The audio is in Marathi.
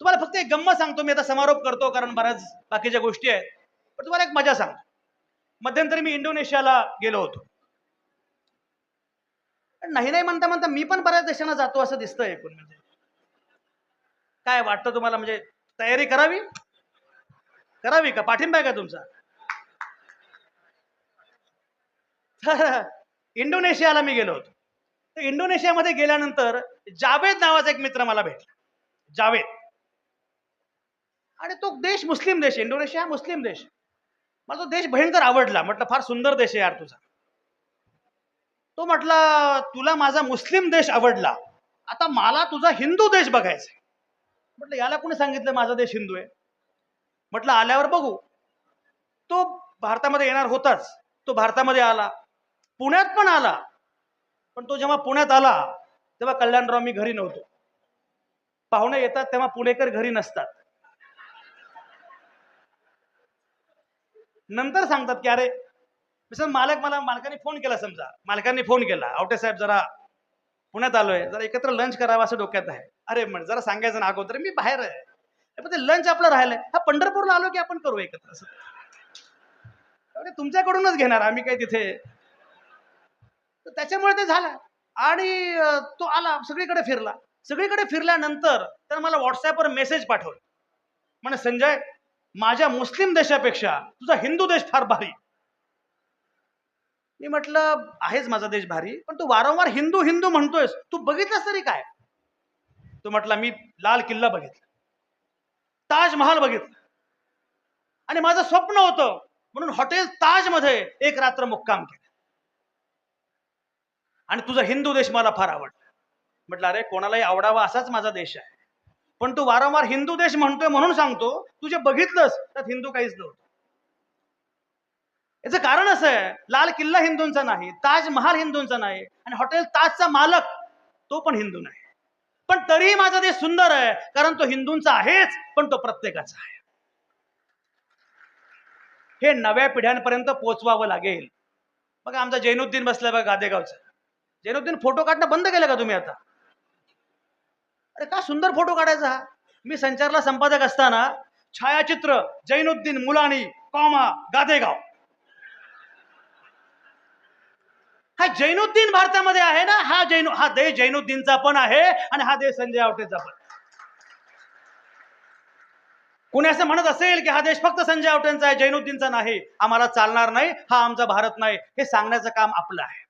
तुम्हाला फक्त एक गंमत सांगतो मी आता समारोप करतो कारण बऱ्याच बाकीच्या गोष्टी आहेत. पण तुम्हाला एक मजा सांगतो. मध्यंतरी मी इंडोनेशियाला गेलो होतो. पण नाही नाही म्हणता म्हणता मी पण बऱ्याच देशांना जातो असं दिसतंय एकूण म्हणजे. काय वाटतं तुम्हाला? म्हणजे तयारी करावी? करावी का? पाठिंबा आहे का तुमचा? तर इंडोनेशियाला मी गेलो होतो. तर इंडोनेशियामध्ये गेल्यानंतर जावेद नावाचा एक मित्र मला भेटला. जावेद. आणि तो देश मुस्लिम देश इंडोनेशिया हा मुस्लिम देश. मला तो देश भयंकर आवडला म्हटलं फार सुंदर देश आहे यार तुझा. तो म्हटला तुला माझा मुस्लिम देश आवडला. आता मला तुझा हिंदू देश बघायचा म्हटलं याला कोणी सांगितलं माझा देश हिंदू आहे? म्हटलं आल्यावर बघू. तो भारतामध्ये येणार होताच. तो भारतामध्ये आला. पुण्यात पण आला. पण तो जेव्हा पुण्यात आला तेव्हा कल्याणराव मी घरी नव्हतो. पाहुणे येतात तेव्हा पुणेकर घरी नसतात. नंतर सांगतात की अरे मिस्टर मालक मला मालकाने फोन केला समजा. मालकाने फोन केला. आवटे साहेब जरा पुण्यात आलोय. जरा एकत्र लंच करावं असं डोक्यात आहे. अरे म्हण जरा सांगायचं ना अगोदर. मी बाहेर आहे. पण ते लंच आपलं राहिलंय. हा पंढरपूरला आलो की आपण करू एकत्र असं. अरे तुमच्याकडूनच घेणार आम्ही काय तिथे? तर त्याच्यामुळे ते झालं. आणि तो आला सगळीकडे फिरला. सगळीकडे फिरल्यानंतर त्यानं मला व्हॉट्सॲपवर मेसेज पाठवला. म्हणे संजय माझ्या मुस्लिम देशापेक्षा तुझा हिंदू देश फार भारी. मी म्हटलं आहेच माझा देश भारी पण तू वारंवार हिंदू हिंदू म्हणतोयस. तू बघितलंस तरी काय? तो म्हटला मी लाल किल्ला बघितला. ताजमहाल बघितला. आणि माझं स्वप्न होतं म्हणून हॉटेल ताजमध्ये एक रात्र मुक्काम केला. आणि तुझा हिंदू देश मला फार आवडला. म्हटलं अरे कोणालाही आवडावा असाच माझा देश आहे. पण तू वारंवार हिंदू देश म्हणतोय म्हणून सांगतो तू जे बघितलंस त्यात हिंदू काहीच नव्हतं. याचं कारण असं आहे लाल किल्ला हिंदूंचा नाही ताजमहाल हिंदूंचा नाही आणि हॉटेल ताजचा मालक तो पण हिंदू नाही. पण तरीही माझा देश सुंदर आहे कारण तो हिंदूंचा आहेच पण तो प्रत्येकाचा आहे. हे नव्या पिढ्यांपर्यंत पोचवावं लागेल. बघा आमचा जैनुद्दीन बसलाय बघा गादेगावचा. जैनुद्दीन फोटो काढणं बंद केलं का तुम्ही आता? अरे का सुंदर फोटो काढायचा? हा मी संचारला संपादक असताना छायाचित्र जैनुद्दीन मुलानी कॉमा गादेगाव. हा जैनुद्दीन भारतामध्ये आहे ना? हा जैनु हा देश जैनुद्दीनचा पण आहे आणि हा देश संजय आवटेचा पण. कुणी असं म्हणत असेल की हा देश फक्त संजय आवटेंचा आहे जैनुद्दीनचा नाही आम्हाला चालणार नाही हा आमचा भारत नाही हे सांगण्याचं काम आपलं आहे.